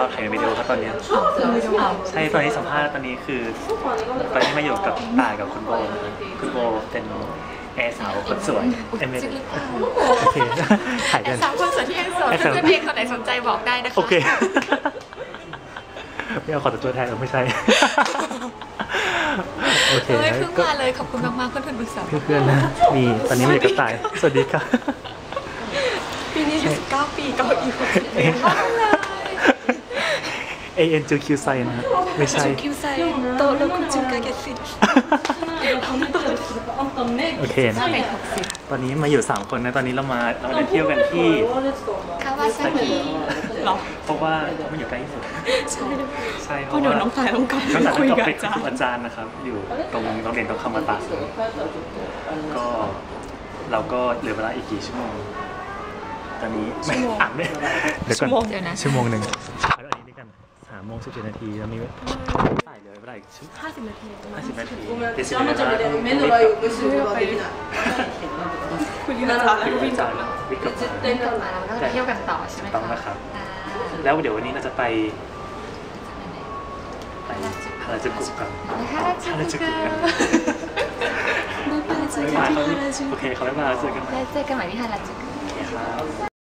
เราถ่ายวิดีโอครับตอนเนี้ยใช่ตอนนี้สัมภาษณ์ตอนนี้คือตอนนี้มาอยู่กับตายกับคุณโบนะครับคุณโบเป็นแอร์สาวคนสวยเอเมโอเคถ่ายกัน สามคนส่วนที่ยังโสดไอ้สามเพื่อนๆเพียงคนไหนสนใจบอกได้นะคะโอเคไม่เอาขอตัวแทนเออไม่ใช่ โอเคเฮ้ยนะเพิ่งก็มาเลยขอบคุณมากๆเพื่อนๆปรึกษาเพื่อนๆนะมีตอนนี้มาอยู่กับตาย สวัสดีค่ะปีนี้อายุ19ปีก็อยู่มากเลย A N Q Q ไซนะครับไม่ใช่ คิวไซโตโลคุจุกาเกสิโอเคนะไปหกสิบตอนนี้มาอยู่ 3 คนนะ ตอนนี้เรามาเรามาเที่ยวกันที่คาวาซากิหรอเพราะว่ามันอยู่ใกล้ที่สุด ใช่ใช่เพเพราะราะเดี๋ยวว่าน้องตายต้องกลับตั้งแต่คุยต้องกับไปอาจารคุย์ยอาจารย์นะครับ อยู่ตรงโรงเรียนตรงคามาตะก็เราก็เหลือเวลาอีกกี่ชั่วโมง ตอนนี้ไม่อ่านไม่เดี๋ยวก่อนเดี๋ยวนะ ชั่วโมงหนึ่ง สาโมงสิบเจ็ดนาทีแล้วมีเวลาใส่เลยเวลาอีกห้าสิบนาทีห้าสิบนาทีที่สิบนาทีไม่รู้เลยไม่รู้เลยคุณยูนาจับแล้ววิ่งจับแล้ววิ่งกลับมาเต้นกลับมาแล้วก็จะเที่ยวกันต่อใช่ไหมต้องนะครับ แล้วเดี๋ยววันนี้เราจะไปไปฮาราจูกุกันฮาราจูกุกันไม่มาเขาโอเคเขาไม่มาเจอกันใหม่เจอกันใหม่ที่ฮาราจูกุ